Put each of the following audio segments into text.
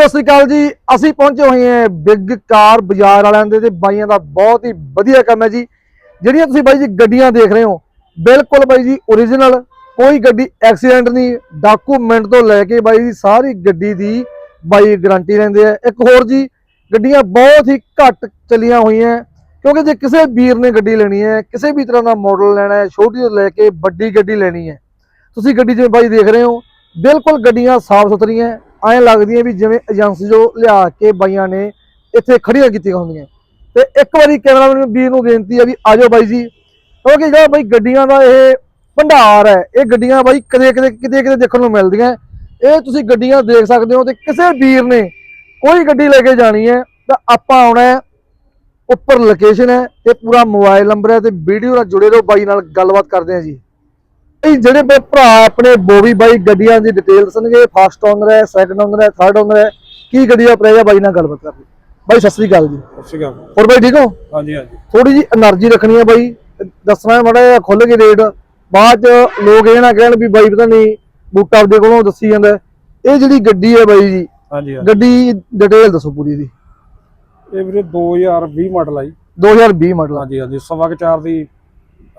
ਸਤਿ ਸ਼੍ਰੀ ਅਕਾਲ ਜੀ। ਅਸੀਂ ਪਹੁੰਚੇ ਹੋਏ ਹਾਂ ਬਿੱਗ ਕਾਰ ਬਾਜ਼ਾਰ ਵਾਲਿਆਂ ਦੇ ਤੇ ਬਾਈਆਂ ਦਾ ਬਹੁਤ ਹੀ ਵਧੀਆ ਕੰਮ ਹੈ ਜੀ। ਜਿਹੜੀਆਂ ਤੁਸੀਂ ਬਾਈ ਜੀ ਗੱਡੀਆਂ ਦੇਖ ਰਹੇ ਹੋ, ਬਿਲਕੁਲ ਬਾਈ ਜੀ ਓਰੀਜਨਲ ਕੋਈ ਗੱਡੀ ਐਕਸੀਡੈਂਟ ਨਹੀਂ ਡਾਕੂਮੈਂਟ ਤੋਂ ਲੈ ਕੇ ਬਾਈ ਜੀ ਸਾਰੀ ਗੱਡੀ ਦੀ ਬਾਈ ਗਾਰੰਟੀ ਲੈਂਦੇ ਆ। ਇੱਕ ਹੋਰ ਜੀ, ਗੱਡੀਆਂ ਬਹੁਤ ਹੀ ਘੱਟ ਚਲੀਆਂ ਹੋਈਆਂ, ਕਿਉਂਕਿ ਜੇ ਕਿਸੇ ਵੀਰ ਨੇ ਗੱਡੀ ਲੈਣੀ ਹੈ, ਕਿਸੇ ਵੀ ਤਰ੍ਹਾਂ ਦਾ ਮਾਡਲ ਲੈਣਾ ਹੈ, ਛੋਟੀ ਤੋਂ ਲੈ ਕੇ ਵੱਡੀ ਗੱਡੀ ਲੈਣੀ ਹੈ, ਤੁਸੀਂ ਗੱਡੀ ਜਿਵੇਂ ਬਾਈ ਦੇਖ ਰਹੇ ਹੋ, ਬਿਲਕੁਲ ਗੱਡੀਆਂ ਸਾਫ਼ ਸੁਥਰੀਆਂ ਐਂ ਲੱਗਦੀਆਂ ਵੀ ਜਿਵੇਂ ਏਜੰਸੀ ਜੋ ਲਿਆ ਕੇ ਬਾਈਆਂ ਨੇ ਇੱਥੇ ਖੜੀਆਂ ਕੀਤੀਆਂ ਹੁੰਦੀਆਂ। ਤੇ ਇੱਕ ਵਾਰੀ ਕੈਮਰਾਮੈਨ ਵੀਰ ਨੂੰ ਬੇਨਤੀ ਆ ਵੀ ਆਜੋ ਬਾਈ ਜੀ। ਕਿਉਂਕਿ ਜਿਹੜਾ ਬਾਈ ਗੱਡੀਆਂ ਦਾ ਇਹ ਭੰਡਾਰ ਹੈ। ਇਹ ਗੱਡੀਆਂ ਬਾਈ ਕਦੇ ਕਦੇ ਕਿਤੇ ਕਿਤੇ ਦੇਖਣ ਨੂੰ ਮਿਲਦੀਆਂ। ਇਹ ਤੁਸੀਂ ਗੱਡੀਆਂ ਦੇਖ ਸਕਦੇ ਹੋ ਤੇ ਕਿਸੇ ਵੀਰ ਨੇ ਕੋਈ ਗੱਡੀ ਲੈ ਕੇ ਜਾਣੀ ਹੈ ਤਾਂ ਆਪਾਂ ਆਉਣਾ ਹੈ। ਉੱਪਰ ਲੋਕੇਸ਼ਨ ਹੈ ਤੇ ਪੂਰਾ ਮੋਬਾਈਲ ਨੰਬਰ ਹੈ ਤੇ ਵੀਡੀਓ ਨਾਲ ਜੁੜੇ ਰਹੋ। ਬਾਈ ਨਾਲ ਗੱਲਬਾਤ ਕਰਦੇ ਹਾਂ ਜੀ। ਜਿਹੜੇ ਮੇਰੇ ਭਰਾ ਆਪਣੇ ਬੋਵੀ ਬਾਈ ਗੱਡੀਆਂ ਦੀ ਡਿਟੇਲ ਦੱਸਣਗੇ ਫਸਟ ਓਨਰ ਹੈ ਸੈਕੰਡ ਓਨਰ ਹੈ ਥਰਡ ਓਨਰ ਹੈ ਕੀ ਗੱਡੀ ਦਾ ਪ੍ਰਾਈਸ ਬਾਈ ਨਾਲ ਗੱਲਬਾਤ ਕਰਦੇ ਬਾਈ ਸਤਿ ਸ੍ਰੀ ਅਕਾਲ ਜੀ। ਸਤਿ ਹੋਰ ਬਾਈ ਠੀਕ ਹੋ? ਹਾਂਜੀ ਹਾਂਜੀ। ਥੋੜੀ ਜੀ એનર્ਜੀ ਰੱਖਣੀ ਹੈ ਬਾਈ। ਦੱਸਣਾ ਮਾੜਾ ਜਿਹਾ ਖੁੱਲ ਕੇ ਰੇਟ ਬਾਅਦ ਚ ਲੋਕ ਇਹ ਨਾ ਕਹਿਣ ਵੀ ਬਾਈ ਪਤਾ ਨਹੀਂ ਬੂਟਾ ਆਪਦੇ ਕੋਲੋਂ ਦੱਸੀ ਜਾਂਦਾ ਇਹ ਜਿਹੜੀ ਗੱਡੀ ਹੈ ਬਾਈ ਜੀ ਹਾਂਜੀ ਗੱਡੀ ਡਿਟੇਲ ਦੱਸੋ ਪੂਰੀ ਦੀ। ਇਹ ਵੀਰੇ 2020 ਮਾਡਲ ਆਈ 2020 ਮਾਡਲ ਹਾਂਜੀ ਹਾਂਜੀ ਸਵਾ 4 ਦੀ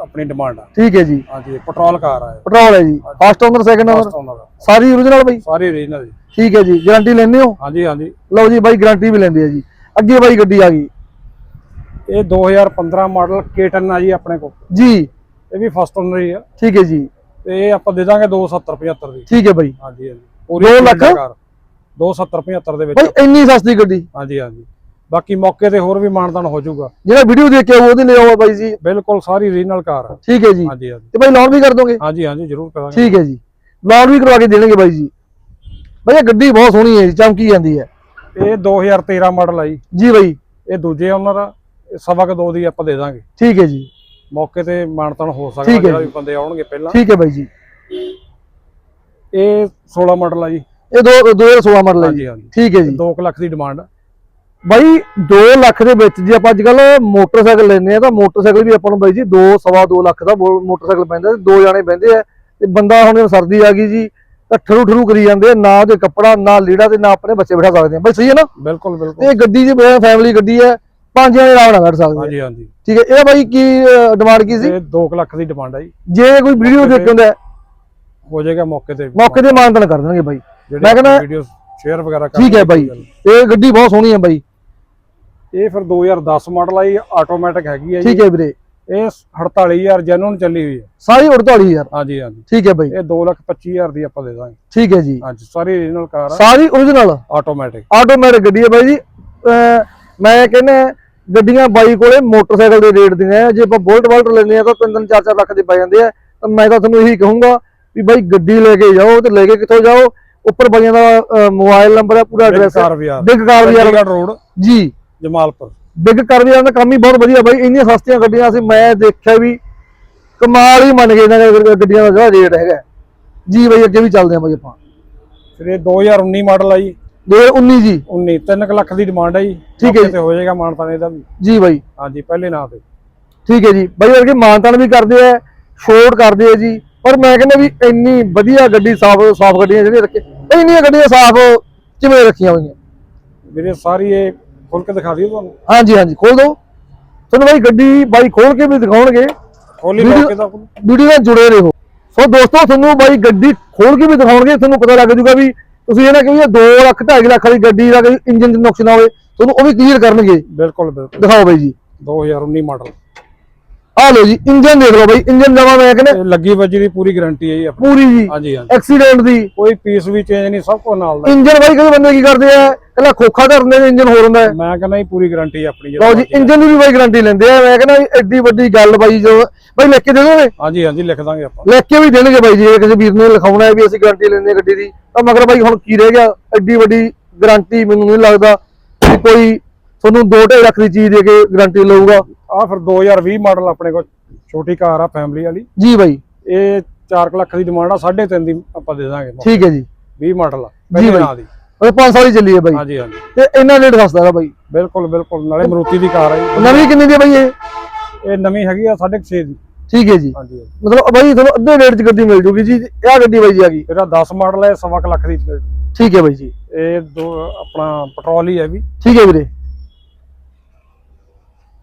ਆਪਣੀ ਡਿਮਾਂਡ ਆ। ਠੀਕ ਹੈ ਜੀ। ਹਾਂਜੀ ਪੈਟਰੋਲ ਕਾਰ ਆ ਇਹ। ਪੈਟਰੋਲ ਹੈ ਜੀ। ਫਸਟ ਓਨਰ ਸੈਕੰਡ ਓਨਰ ਸਾਰੀ origignal ਬਾਈ? ਸਾਰੇ ਓਰੀਜਨਲ ਜੀ। ਠੀਕ ਹੈ ਜੀ ਗਾਰੰਟੀ ਲੈਣੇ ਹੋ? ਹਾਂਜੀ ਹਾਂਜੀ। ਲਓ ਜੀ ਬਾਈ ਗਾਰੰਟੀ ਵੀ ਲੈਂਦੇ ਆ ਜੀ। ਅੱਗੇ ਬਾਈ ਗੱਡੀ ਆ ਗਈ। ਇਹ 2015 ਮਾਡਲ K10 ਆ ਜੀ ਆਪਣੇ ਕੋਲ। ਜੀ। ਇਹ ਵੀ ਫਸਟ ਓਨਰ ਹੀ ਆ। ਠੀਕ ਹੈ ਜੀ। ਤੇ ਇਹ ਆਪਾਂ ਦੇ ਦਾਂਗੇ 270 75 ਦੀ। ਠੀਕ ਹੈ ਬਾਈ। ਹਾਂਜੀ ਹਾਂਜੀ। ਪੂਰੀ ਦੋ ਲੱਖ? ਕਾਰ 270 75 ਦੇ ਵਿੱਚ। ਬਾਈ ਇੰਨੀ ਸਸਤੀ ਗੱਡੀ? ਹਾਂਜੀ ਹਾਂਜੀ। ਬਾਕੀ ਮੌਕੇ ਤੇ ਹੋਰ ਵੀ ਮਾਨਤਾਨ ਹੋ ਜਾਊਗਾ। ਜਿਹੜਾ ਵੀਡੀਓ ਦੇਖ ਕੇ ਆਊ ਉਹਦੇ ਲਈ ਆਓ ਬਾਈ ਜੀ। ਬਿਲਕੁਲ ਸਾਰੀ ਓਰੀਜਨਲ ਕਾਰ ਆ ਠੀਕ ਹੈ ਜੀ। ਹਾਂਜੀ ਹਾਂਜੀ। ਤੇ ਬਾਈ ਲੋਨ ਵੀ ਕਰ ਦੋਗੇ? ਹਾਂਜੀ ਹਾਂਜੀ ਜ਼ਰੂਰ ਕਰਾਂਗੇ। ਠੀਕ ਹੈ ਜੀ। ਲੋਨ ਵੀ ਕਰਵਾ ਕੇ ਦੇਣਗੇ ਬਾਈ ਜੀ। ਬਾਈ ਇਹ ਗੱਡੀ ਬਹੁਤ ਸੋਹਣੀ ਹੈ ਜੀ ਚਮਕੀ ਜਾਂਦੀ ਹੈ। ਇਹ 2013 ਮਾਡਲ ਆ ਜੀ। ਜੀ ਬਾਈ। ਇਹ ਦੂਜੇ ਓਨਰ ਆ ਇਹ ਸਵਾ ਕੁ ਦੋ ਦੀ ਆਪਾਂ ਦੇ ਦਾਂਗੇ। ਠੀਕ ਹੈ ਜੀ। ਮੌਕੇ ਤੇ ਮਾਨਤਨ ਹੋ ਸਕਦਾ ਠੀਕ ਹੈ ਜਿਹੜਾ ਜੀ। ਵੀ ਬੰਦੇ ਆਉਣਗੇ ਪਹਿਲਾਂ। ਠੀਕ ਹੈ ਬਾਈ ਜੀ। ਇਹ 16 ਮਾਡਲ ਆ ਜੀ। ਇਹ ਦੋ 2016 ਮਾਡਲ ਹੈ ਜੀ। ਹਾਂਜੀ ਹਾਂਜੀ। ਠੀਕ ਹੈ ਜੀ। 2 ਲੱਖ ਦੀ ਡਿਮਾਂਡ ਬਾਈ 2 ਲੱਖ ਦੇ ਵਿੱਚ ਜੇ ਆਪਾਂ ਅੱਜ ਕੱਲ ਮੋਟਰਸਾਈਕਲ ਲੈਨੇ ਆ ਤਾਂ ਮੋਟਰਸਾਈਕਲ ਵੀ ਆਪਾਂ ਨੂੰ ਬਾਈ ਜੀ 2 ਸਵਾ 2 ਲੱਖ ਦਾ ਮੋਟਰਸਾਈਕਲ ਪੈਂਦਾ ਤੇ ਦੋ ਜਾਣੇ ਬਹਿੰਦੇ ਆ। ਤੇ ਬੰਦਾ ਹੁਣ ਸਰਦੀ ਆ ਗਈ ਜੀ ਤਾਂ ਠਰੂ ਠਰੂ ਕਰੀ ਜਾਂਦੇ ਨਾ ਉਹਦੇ ਕੱਪੜਾ ਨਾ ਲੀੜਾ ਤੇ ਨਾ ਆਪਣੇ ਬੱਚੇ ਬਿਠਾ ਸਕਦੇ ਆ। ਬਾਈ ਸਹੀ ਹੈ ਨਾ? ਬਿਲਕੁਲ ਬਿਲਕੁਲ। ਇਹ ਗੱਡੀ ਜੀ ਫੈਮਿਲੀ ਗੱਡੀ ਹੈ ਪੰਜ ਜਣੇ ਆਰਾਮ ਨਾਲ ਬੈਠ ਸਕਦੇ ਹਾਂਜੀ ਹਾਂਜੀ। ਠੀਕ ਹੈ ਇਹ ਬਾਈ ਕੀ ਡਿਮਾਂਡ ਕੀ ਸੀ? ਇਹ 2 ਲੱਖ ਦੀ ਡਿਮਾਂਡ ਆ ਜੀ। ਜੇ ਕੋਈ ਵੀਡੀਓ ਦੇਖ ਹੁੰਦਾ ਹੈ, ਹੋ ਜਾਏਗਾ ਮੌਕੇ ਤੇ। ਮੌਕੇ ਤੇ ਮਾਨਤਨ ਕਰ ਦੇਣਗੇ ਬਾਈ। ਮੈਂ ਕਹਿੰਦਾ- ਵੀਡੀਓ ਸ਼ੇਅਰ ਵਗੈਰਾ ਕਰ ਠੀਕ ਹੈ ਬਾਈ। ਇਹ ਗੱਡੀ ਬਹੁਤ ਸੋਹਣੀ ਹੈ ਬਾਈ। ਇਹ ਫਿਰ 2010 ਮਾਡਲ ਆ ਜੀ ਆਟੋਮੈਟਿਕ ਹੈਗੀ ਆ ਜੀ। ਠੀਕ ਹੈ ਵੀਰੇ। ਇਹ 48000 ਜੈਨੂਨ ਚੱਲੀ ਹੋਈ ਹੈ ਸਾਰੀ 48000 ਹਾਂਜੀ ਹਾਂਜੀ। ਠੀਕ ਹੈ ਬਾਈ। ਇਹ 2 ਲੱਖ 25000 ਦੀ ਆਪਾਂ ਦੇ ਦਾਂਗੇ। ਠੀਕ ਹੈ ਜੀ। ਹਾਂਜੀ ਸਾਰੀ ਓਰੀਜਨਲ ਕਾਰ ਆ। ਸਾਰੀ origignal ਆਟੋਮੈਟਿਕ ਆਟੋਮੈਟਿਕ ਗੱਡੀ ਹੈ ਬਾਈ ਜੀ। ਮੈਂ ਕਹਿੰਦਾ ਗੱਡੀਆਂ ਬਾਈ ਕੋਲੇ ਮੋਟਰਸਾਈਕਲ ਦੇ ਰੇਟ ਦੀਆਂ ਹੈ। ਜੇ ਆਪਾਂ ਬੁਲਟ ਬਲਟ ਲੈਂਦੇ ਆ ਤਾਂ 3-3 4-4 ਲੱਖ ਦੇ ਪੈ ਜਾਂਦੇ ਆ। ਤਾਂ ਮੈਂ ਤਾਂ ਤੁਹਾਨੂੰ ਇਹੀ ਕਹੂੰਗਾ ਵੀ ਬਾਈ ਗੱਡੀ ਲੈ ਕੇ ਜਾਓ ਤੇ ਲੈ ਕੇ ਕਿੱਥੋਂ ਜਾਓ। ਉੱਪਰ ਬਾਈਆਂ ਦਾ ਮੋਬਾਈਲ ਨੰਬਰ ਹੈ ਪੂਰਾ ਐਡਰੈਸ ਹੈ ਬਿਗ ਕਾਰ ਬਾਜ਼ਾਰ ਰੋਡ ਜੀ। ਜਮਾਲਪੁਰ। ਬਿਗ ਕਾਰ ਬਾਜ਼ਾਰ ਦਾ ਕੰਮ ਹੀ ਬਹੁਤ ਵਧੀਆ ਬਾਈ ਇੰਨੀਆਂ ਸਸਤੀਆਂ ਗੱਡੀਆਂ ਅਸੀਂ ਮੈਂ ਦੇਖਿਆ ਵੀ ਕਮਾਲ ਹੀ ਮੰਨ ਗਏ ਇਹਨਾਂ ਗੱਡੀਆਂ ਦਾ ਜਿਹੜਾ ਰੇਟ ਹੈਗਾ। ਜੀ ਬਾਈ ਅੱਗੇ ਵੀ ਚੱਲਦੇ ਆ ਬਾਈ ਆਪਾਂ। ਫਿਰ ਇਹ 2019 ਮਾਡਲ ਆ ਜੀ। 2019 ਜੀ। 19 3 ਲੱਖ ਦੀ ਡਿਮਾਂਡ ਹੈ ਜੀ। ਠੀਕ ਹੈ। ਤੇ ਹੋ ਜਾਏਗਾ ਮਾਨਤਾਨ ਇਹਦਾ ਵੀ। ਜੀ ਬਾਈ। ਹਾਂਜੀ ਪਹਿਲੇ ਨਾਂ ਤੇ। ਠੀਕ ਹੈ ਜੀ। ਬਾਈ ਵਰਗੇ ਮਾਨਤਾਨ ਵੀ ਕਰਦੇ ਆ ਛੋਟ ਕਰਦੇ ਆ ਜੀ। ਪਰ ਮੈਂ ਕਹਿੰਦਾ ਵੀ ਇੰਨੀ ਵਧੀਆ ਗੱਡੀ ਸਾਫ਼ ਸਾਫ਼ ਗੱਡੀਆਂ ਜਿਹੜੀਆਂ ਰੱਖੇ ਇੰਨੀਆਂ ਗੱਡੀਆਂ ਸਾਫ਼ ਕਿਵੇਂ ਰੱਖੀਆਂ ਹੋਈਆਂ? ਵੀਰੇ ਸਾਰੀ ਇਹ ਖੋਲ ਕੇ ਦਿਖਾ ਦਿਓ ਤੁਹਾਨੂੰ। ਹਾਂਜੀ ਹਾਂਜੀ ਖੋਲ ਦਿਓ। ਤੁਹਾਨੂੰ ਬਾਈ ਗੱਡੀ ਬਾਈ ਖੋਲ ਕੇ ਵੀ ਦਿਖਾਉਣਗੇ। ਖੋਲੀ ਵੀਡੀਓ- ਮੌਕੇ ਦਾ ਵੀਡੀਓ ਨਾਲ ਜੁੜੇ ਰਹੋ। ਸੋ ਦੋਸਤੋ ਤੁਹਾਨੂੰ ਬਾਈ ਗੱਡੀ ਖੋਲ ਕੇ ਵੀ ਦਿਖਾਉਣਗੇ। ਤੁਹਾਨੂੰ ਪਤਾ ਲੱਗ ਜੂਗਾ ਵੀ ਤੁਸੀਂ ਇਹ ਨਾ ਕਿ 2 ਲੱਖ 2.5 ਲੱਖ ਵਾਲੀ ਗੱਡੀ ਦਾ ਕੋਈ ਇੰਜਨ 'ਚ ਨੁਕਸ ਨਾ ਹੋਵੇ। ਤੁਹਾਨੂੰ ਉਹ ਵੀ ਕਲੀਅਰ ਕਰਨਗੇ। ਬਿਲਕੁਲ ਬਿਲਕੁਲ। ਦਿਖਾਓ ਬਾਈ ਜੀ। 2019 ਮਾਡਲ। ਆਹ ਲਓ ਜੀ ਇੰਜਨ ਦੇਖ ਲਓ ਬਾਈ ਇੰਜਨ ਨਵਾਂ ਮੈਂ ਕਹਿੰਦਾ। ਲੱਗੀ ਵੱਜੀ ਦੀ ਪੂਰੀ ਗਾਰੰਟੀ ਹੈ ਜੀ ਆਪਣੀ। ਪੂਰੀ ਜੀ ਹਾਂਜੀ ਹਾਂਜੀ। ਐਕਸੀਡੈਂਟ ਦੀ। ਕੋਈ ਪੀਸ ਵੀ ਚੇਂਜ ਨਹੀਂ ਸਭ ਕੁਝ ਨਾਲ ਦਾ। ਇੰਜਨ ਬਾਈ ਕਦੇ ਬੰਦੇ ਕੀ ਕਰਦੇ ਆ? ਕੱਲਾ ਖੋਖਾ ਧਰਨੇ ਦੇ ਇੰਜਨ ਹੋਰ ਹੁੰਦਾ ਹੈ। ਮੈਂ ਕਹਿੰਦਾ ਜੀ ਪੂਰੀ ਗਾਰੰਟੀ ਆਪਣੀ ਲਓ ਜੀ ਇੰਜਨ ਦੀ ਵੀ ਬਾਈ ਗਾਰੰਟੀ ਲੈਂਦੇ ਆ। ਮੈਂ ਕਹਿੰਦਾ ਐਡੀ ਵੱਡੀ ਗੱਲ ਬਾਈ ਜੋ ਬਾਈ ਲਿਖ ਕੇ ਦੇ ਦੋਗੇ ਹਾਂਜੀ ਹਾਂਜੀ ਲਿਖ ਦਾਂਗੇ ਆਪਾਂ। ਲਿਖ ਕੇ ਵੀ ਦੇਣਗੇ ਬਾਈ ਜੀ ਕਿਸੇ ਵੀਰ ਨੇ ਲਿਖਾਉਣਾ ਹੈ ਵੀ ਅਸੀਂ ਗਾਰੰਟੀ ਲੈਂਦੇ ਗੱਡੀ ਦੀ। ਤਾਂ ਮਗਰ ਬਾਈ ਹੁਣ ਕੀ ਰਹਿ ਗਿਆ? ਐਡੀ ਵੱਡੀ ਗਾਰੰਟੀ ਮੈਨੂੰ ਨਹੀਂ ਲੱਗਦਾ ਕੋਈ ਤੁਹਾਨੂੰ 2.5 ਲੱਖ ਦੀ ਚੀਜ਼ ਦੇ ਕੇ ਗਾਰੰਟੀ ਲਊਗਾ। ਆਹ ਫਿਰ 2020 ਮਾਡਲ ਆਪਣੇ ਕੋਲ ਛੋਟੀ ਕਾਰ ਆ ਫੈਮਿਲੀ ਵਾਲੀ। ਜੀ ਬਾਈ। ਇਹ 4 ਲੱਖ ਦੀ ਡਿਮਾਂਡ ਆ 3.5 ਦੀ ਆਪਾਂ ਦੇ ਦਾਂਗੇ ਠੀਕ ਹੈ ਜੀ। 20 ਮਾਡਲ ਆ ਜੀ ਪਹਿਲੇ ਬਾਈ। ਨਾਂ ਦੀ। ਉਹ 5 ਸਾਲ ਹੀ ਚੱਲੀ ਹੈ ਬਾਈ। ਹਾਂਜੀ ਹਾਂਜੀ। ਤੇ ਇੰਨਾ ਰੇਟ ਸਸਤਾ ਹੈ ਬਾਈ। ਬਿਲਕੁਲ ਬਿਲਕੁਲ ਨਾਲੇ ਮਰੂਤੀ ਦੀ ਕਾਰ ਆ ਜੀ। ਨਵੀਂ ਕਿੰਨੀ ਦੀ ਹੈ ਬਾਈ ਇਹ? ਇਹ ਨਵੀਂ ਹੈਗੀ ਆ 6.5 ਦੀ। ਠੀਕ ਹੈ ਜੀ। ਹਾਂਜੀ। ਮਤਲਬ ਬਾਈ ਤੁਹਾਨੂੰ ਅੱਧੇ ਰੇਟ 'ਚ ਗੱਡੀ ਮਿਲ ਜੂਗੀ ਜੀ ਇਹ ਗੱਡੀ ਬਾਈ ਜੀ ਆ ਗਈ। ਇਹਦਾ 10 ਮਾਡਲ ਹੈ ਸਵਾ ਕੁ ਲੱਖ ਦੀ। ਠੀਕ ਹੈ ਬਾਈ ਜੀ। ਇਹ ਦੋ ਆਪਣਾ ਪੈਟਰੋਲ ਹੀ ਹੈ ਵੀ। ਠੀਕ ਹੈ ਵੀਰੇ।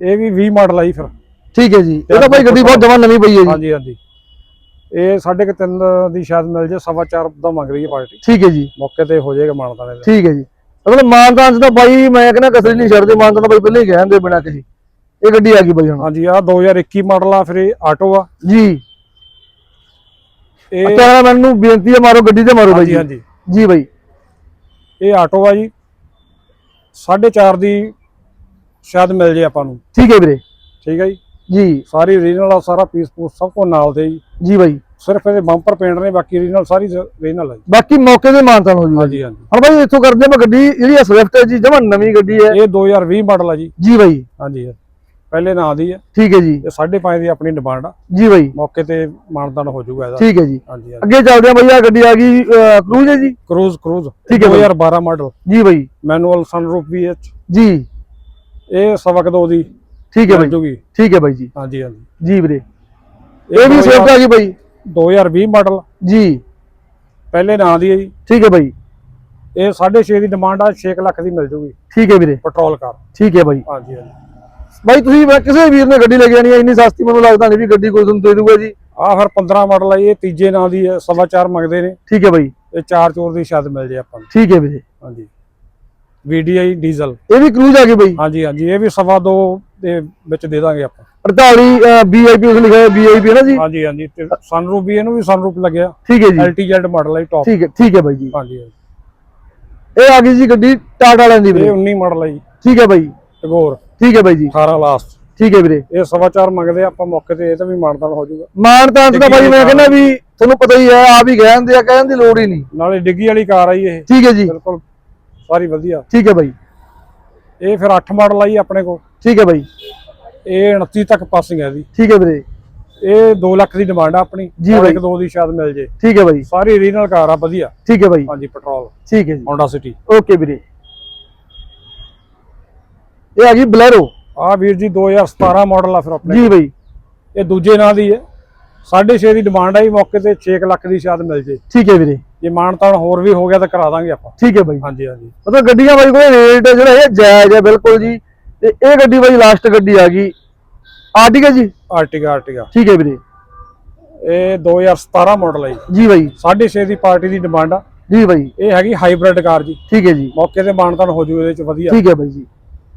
ਇਹ ਵੀ 20 ਮਾਡਲ ਆ ਜੀ ਫਿਰ। ਠੀਕ ਹੈ ਜੀ। ਇਹ ਤਾਂ ਬਾਈ ਗੱਡੀ ਬਹੁਤ ਜਮਾਂ ਨਵੀਂ ਪਈ ਹੈ ਜੀ। ਹਾਂਜੀ ਹਾਂਜੀ। ਇਹ ਸਾਢੇ ਕੁ ਤਿੰਨ ਦੀ ਸ਼ਾਇਦ ਮਿਲ ਜੇ ਸਵਾ ਚਾਰ ਦਾ ਮੰਗ ਰਹੀ ਹੈ ਪਾਰਟੀ। ਠੀਕ ਹੈ ਜੀ। ਮੌਕੇ ਤੇ ਹੋ ਜਾਏਗਾ ਮਾਨਤਾ ਦੇ ਠੀਕ ਹੈ ਜੀ। ਮਤਲਬ ਮਾਨਦਾਨ ਚ ਤਾਂ ਬਾਈ ਮੈਂ ਕਹਿੰਦਾ ਕਸਰ ਨਹੀਂ ਛੱਡਦੇ ਮਾਨਦਾਨ ਤਾਂ ਬਾਈ ਪਹਿਲੇ ਹੀ ਕਹਿੰਦੇ ਬਿਨਾ ਕਿਸੇ। ਇਹ ਗੱਡੀ ਆ ਗਈ ਬਾਈ ਹੁਣ। ਹਾਂਜੀ ਆ 2021 ਮਾਡਲ ਆ ਫਿਰ ਇਹ ਆਟੋ ਆ। ਜੀ। ਇਹ ਅੱਛਾ ਮੈਨੂੰ ਬੇਨਤੀ ਹੈ ਮਾਰੋ ਗੱਡੀ ਤੇ ਮਾਰੋ ਬਾਈ ਜੀ। ਹਾਂਜੀ। ਜੀ ਬਾਈ। ਇਹ ਆਟੋ ਆ ਜੀ। 4.5 ਦੀ ਸ਼ਾਇਦ ਮਿਲ ਜੇ ਆਪਾਂ ਨੂੰ। ਠੀਕ ਹੈ ਵੀਰੇ। ਠੀਕ ਹੈ ਜੀ? ਜੀ। ਸਾਰੀ ਓਰੀਜਨਲ ਆ ਸਾਰਾ ਪੀਸ ਪੂਸ ਸਭ ਕੁਝ ਨਾਲ ਦੇ ਜੀ। ਜੀ ਬਾਈ। ਸਿਰਫ ਇਹਦੇ ਬੰਪਰ ਪੇਂਟ ਨੇ ਬਾਕੀ ਓਰੀਜਨਲ ਸਾਰੀ ਓਰੀਜਨਲ ਹੈ। ਬਾਕੀ ਮੌਕੇ ਤੇ ਮਾਨਦਾਨ ਹੋ ਜੂਗਾ ਹਾਂਜੀ ਹਾਂਜੀ। ਹੁਣ ਬਾਈ ਇੱਥੋਂ ਕਰਦੇ ਆਪਾਂ ਗੱਡੀ ਜਿਹੜੀ ਆ ਸਵਿਫਟ ਹੈ ਜੀ ਜਮਾਂ ਨਵੀਂ ਗੱਡੀ ਹੈ। ਇਹ 2020 ਮਾਡਲ ਆ ਜੀ। ਜੀ ਬਾਈ। ਹਾਂਜੀ। ਪਹਿਲੇ ਨਾਂ ਦੀ ਹੈ ਠੀਕ ਹੈ ਜੀ। ਇਹ 5.5 ਦੀ ਆਪਣੀ ਡਿਮਾਂਡ ਆ। ਜੀ ਬਾਈ। ਮੌਕੇ ਤੇ ਮਾਨਦਾਨ ਹੋ ਜਾਊਗਾ ਇਹਦਾ। ਠੀਕ ਹੈ ਜੀ। ਹਾਂਜੀ ਅੱਗੇ ਚੱਲਦੇ ਆ ਬਾਈ ਆ ਗੱਡੀ ਆ ਗਈ ਕਰੂਜ਼ ਹੈ ਜੀ। ਕਰੂਜ਼ ਕਰੂਜ਼ ਠੀਕ ਹੈ ਬਾਈ। 2012 ਮਾਡਲ ਜੀ ਬਾਈ। ਮੈਨੂਅਲ ਸਨਰੂਫ ਵੀ 'ਚ। ਜੀ। ਇਹ ਸਵਾ ਕੁ ਦੋ ਦੀ ਠੀਕ ਹੈ ਬਾਈ। ਜੂਗੀ। ਠੀਕ ਹੈ ਬਾਈ ਜੀ। ਹਾਂਜੀ ਹਾਂਜੀ। ਜੀ ਵੀਰੇ। ਇਹ ਵੀ ਆ ਗਈ ਬਾਈ। 2020 ਮਾਡਲ। ਜੀ। ਪਹਿਲੇ ਨਾਂ ਦੀ ਹੈ ਜੀ। ਠੀਕ ਹੈ ਬਾਈ। ਇਹ 6.5 ਦੀ ਡਿਮਾਂਡ ਆ 6 ਲੱਖ ਦੀ ਮਿਲ ਜੂਗੀ। ਠੀਕ ਹੈ ਵੀਰੇ। ਪੈਟਰੋਲ ਕਾਰ ਠੀਕ ਹੈ ਬਾਈ। ਹਾਂਜੀ ਹਾਂਜੀ। ਬਾਈ ਤੁਸੀਂ ਮੈਂ ਕਿਸੇ ਵੀਰ ਨੇ ਗੱਡੀ ਲੈ ਕੇ ਆਣੀ ਹੈ ਇੰਨੀ ਸਸਤੀ ਮੈਨੂੰ ਲੱਗਦਾ ਨਹੀਂ ਵੀ ਗੱਡੀ ਕੋਈ ਤੁਹਾਨੂੰ ਦੇ ਦੂਗਾ ਜੀ। ਆ ਫਿਰ 15 ਮਾਡਲ ਆ ਜੀ, ਇਹ ਤੀਜੇ ਨਾਂ ਦੀ ਹੈ ਸਵਾ ਚਾਰ ਮੰਗਦੇ ਨੇ। ਠੀਕ ਹੈ ਬਾਈ। ਇਹ ਚਾਰ ਚੋਰ ਦੀ ਸ਼ਾਇਦ ਮਿਲ ਜੇ ਆਪਾਂ ਨੂੰ। ਠੀਕ ਹੈ ਵੀਰੇ। ਹਾਂਜੀ। VDI ਡੀਜ਼ਲ ਇਹ ਵੀ ਕਰੂਜ਼ ਆ ਗਈ ਬਾਈ? ਹਾਂਜੀ ਹਾਂਜੀ ਇਹ ਵੀ ਸਵਾ ਦੋ ਦੇ ਵਿੱਚ ਦੇ ਦਾਂਗੇ ਆਪਾਂ। 48 ਵੀਆਈਪੀ ਉਸ ਲਿਖਿਆ ਹੈ ਹੈ ਨਾ ਜੀ? ਹਾਂਜੀ ਹਾਂਜੀ ਤੇ ਸਨਰੂਫ ਵੀ ਇਹਨੂੰ ਵੀ ਸਨਰੂਫ ਲੱਗਿਆ। ਠੀਕ ਹੈ ਜੀ। LTZ ਮਾਡਲ ਹੈ ਟੌਪ ਠੀਕ ਹੈ ਠੀਕ ਹੈ ਬਾਈ ਜੀ। ਹਾਂਜੀ ਹਾਂਜੀ। ਇਹ ਆ ਗਈ ਜੀ ਗੱਡੀ ਟਾਟਾ ਵਾਲਿਆਂ ਦੀ ਇਹ ਵੀਰੇ 19 ਮਾਡਲ ਹੈ ਜੀ। ਠੀਕ ਹੈ ਬਾਈ। ਟਗੋਰ ਠੀਕ ਹੈ ਬਾਈ ਜੀ। 18 ਲਾਸਟ ਠੀਕ ਹੈ ਵੀਰੇ। ਇਹ ਸਵਾ ਚਾਰ ਮੰਗਦੇ ਆਪਾਂ ਮੌਕੇ ਤੇ ਇਹ ਤਾਂ ਵੀ ਮਾਨਦਾਨ ਹੋ ਜਾਊਗਾ। ਮਾਨ ਤਾਂ ਬਾਈ ਮੈਂ ਕਹਿੰਦਾ ਵੀ ਤੁਹਾਨੂੰ ਪਤਾ ਹੀ ਹੈ ਆਪ ਹੀ ਕਹਿੰਦੇ ਆ ਕਹਿਣ ਦੀ ਲੋੜ ਹੀ ਨਹੀਂ। ਨਾਲੇ ਡਿੱਗੀ ਵਾਲੀ ਕਾਰ ਆਈ ਇਹ। ਠੀਕ ਹੈ ਜੀ। ਬਿਲਕੁਲ ਸਾਰੀ ਵਧੀਆ। ਠੀਕ ਹੈ ਬਾਈ। ਇਹ ਫਿਰ 8 ਮਾਡਲ ਆਈ ਆਪਣੇ ਕੋਲ। ਠੀਕ ਹੈ ਬਾਈ। ਇਹ 29 ਤੱਕ ਪਾਸਿੰਗ ਹੈ ਇਹਦੀ ਠੀਕ ਹੈ ਵੀਰੇ। ਇਹ 2 ਲੱਖ ਦੀ ਡਿਮਾਂਡ ਆ ਆਪਣੀ। ਜੀ ਬਾਈ। ਇੱਕ ਦੋ ਦੀ ਸ਼ਾਇਦ ਮਿਲ ਜੇ। ਠੀਕ ਹੈ ਬਾਈ। ਸਾਰੀ ਓਰੀਜਨਲ ਕਾਰ ਆ ਵਧੀਆ। ਠੀਕ ਹੈ ਬਾਈ। ਹਾਂਜੀ ਪੈਟਰੋਲ ਠੀਕ ਹੈ ਜੀ। Honda City ਓਕੇ ਵੀਰੇ। ਇਹ ਆ ਗਈ ਬਲੈਰੋ ਆ ਵੀਰ ਜੀ 2017 ਮਾਡਲ ਆ ਫਿਰ ਆਪਣੇ ਜੀ ਬਾਈ। ਇਹ ਦੂਜੇ ਨਾਂ ਦੀ ਹੈ। 6.5 ਦੀ ਡਿਮਾਂਡ ਆਈ ਮੌਕੇ ਤੇ 6 ਲੱਖ ਦੀ ਸ਼ਾਇਦ ਮਿਲ ਜੇ। ਠੀਕ ਹੈ ਵੀਰੇ। ਜੇ ਮਾਨਤਾਨ ਹੋਰ ਵੀ ਹੋ ਗਿਆ ਤਾਂ ਕਰਾ ਦਾਂਗੇ ਆਪਾਂ। ਠੀਕ ਹੈ ਬਾਈ। ਹਾਂਜੀ ਹਾਂਜੀ। ਮਤਲਬ ਗੱਡੀਆਂ ਬਾਈ ਕੋਲ ਰੇਟ ਜਿਹੜਾ ਹੈ ਜਾਇਜ਼ ਹੈ ਬਿਲਕੁਲ ਜੀ। ਤੇ ਇਹ ਗੱਡੀ ਬਾਈ ਲਾਸਟ ਗੱਡੀ ਆ ਗਈ। ਆਰਟੀਕਾ ਜੀ? ਆਰਟਿਗਾ ਆਰਟਿਗਾ ਠੀਕ ਹੈ ਵੀਰੇ। ਇਹ 2017 ਮਾਡਲ ਹੈ ਜੀ। ਜੀ ਬਾਈ। 6.5 ਦੀ ਪਾਰਟੀ ਦੀ ਡਿਮਾਂਡ ਆ। ਜੀ ਬਾਈ। ਇਹ ਹੈਗੀ ਹਾਈਬ੍ਰਿਡ ਕਾਰ ਜੀ। ਠੀਕ ਹੈ ਜੀ। ਮੌਕੇ ਤੇ ਮਾਨਤਾਨ ਹੋ ਜੂ ਇਹਦੇ ਚ ਵਧੀਆ। ਠੀਕ ਹੈ ਬਾਈ ਜੀ।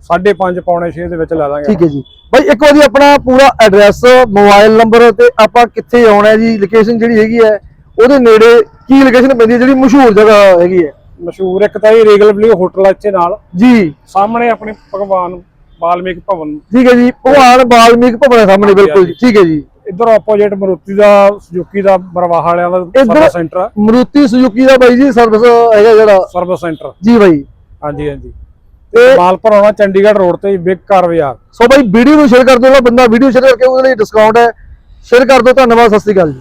5.5 ਪੌਣੇ 6 ਦੇ ਵਿੱਚ ਲੈ ਦਾਂਗੇ ਠੀਕ ਹੈ ਜੀ। ਬਾਈ ਇੱਕ ਵਾਰੀ ਆਪਣਾ ਪੂਰਾ ਐਡਰੈਸ ਮੋਬਾਈਲ ਨੰਬਰ ਤੇ ਆਪਾਂ ਕਿੱਥੇ ਆਉਣਾ ਹੈ ਜੀ? ਲੋਕੇਸ਼ਨ ਜਿਹੜੀ ਹੈਗੀ ਹੈ। ਉਹਦੇ ਨੇੜੇ ਕੀ ਲੋਕੇਸ਼ਨ ਪੈਂਦੀ ਹੈ ਜਿਹੜੀ ਮਸ਼ਹੂਰ ਜਗ੍ਹਾ ਹੈਗੀ ਹੈ? ਮਸ਼ਹੂਰ ਇੱਕ ਤਾਂ ਇਹ ਰੇਗਲ ਬਲੂ ਹੋਟਲ ਆ ਇੱਥੇ ਨਾਲ। ਜੀ। ਸਾਹਮਣੇ ਆਪਣੇ ਭਗਵਾਨ ਵਾਲਮੀਕ ਭਵਨ। ਠੀਕ ਹੈ ਜੀ ਭਗਵਾਨ ਵਾਲਮੀਕ ਭਵਨ ਦੇ ਸਾਹਮਣੇ ਬਿਲਕੁਲ ਠੀਕ ਹੈ ਜੀ। ਇਧਰ ਆਪੋਜੀਟ ਮਰੂਤੀ ਦਾ ਸੁਜ਼ੂਕੀ ਦਾ ਬਰਵਾਹ ਵਾਲਿਆਂ ਦਾ ਸਰਵਿਸ ਸੈਂਟਰ ਆ ਮਰੂਤੀ ਸੁਜ਼ੂਕੀ ਦਾ ਬਾਈ ਜੀ ਸਰਵਿਸ ਹੈਗਾ ਜਿਹੜਾ। ਸਰਵਿਸ ਸੈਂਟਰ ਜੀ ਬਾਈ। ਹਾਂਜੀ ਹਾਂਜੀ। ਤੇ ਮਾਲਪੁਰ ਆਉਣਾ ਚੰਡੀਗੜ੍ਹ ਰੋਡ ਤੇ ਬਿਗ ਕਾਰ ਬਾਜ਼ਾਰ। ਸੋ ਬਾਈ ਵੀਡੀਓ ਨੂੰ ਸ਼ੇਅਰ ਕਰ ਦਿਓ ਜਿਹੜਾ ਬੰਦਾ ਵੀਡੀਓ ਸ਼ੇਅਰ ਕਰਕੇ ਉਹਦੇ ਲਈ ਡਿਸਕਾਊਂਟ ਹੈ। ਸ਼ੇਅਰ ਕਰ ਦਿਓ ਧੰਨਵਾਦ ਸਤਿ ਸ਼੍ਰੀ ਅਕਾਲ ਜੀ।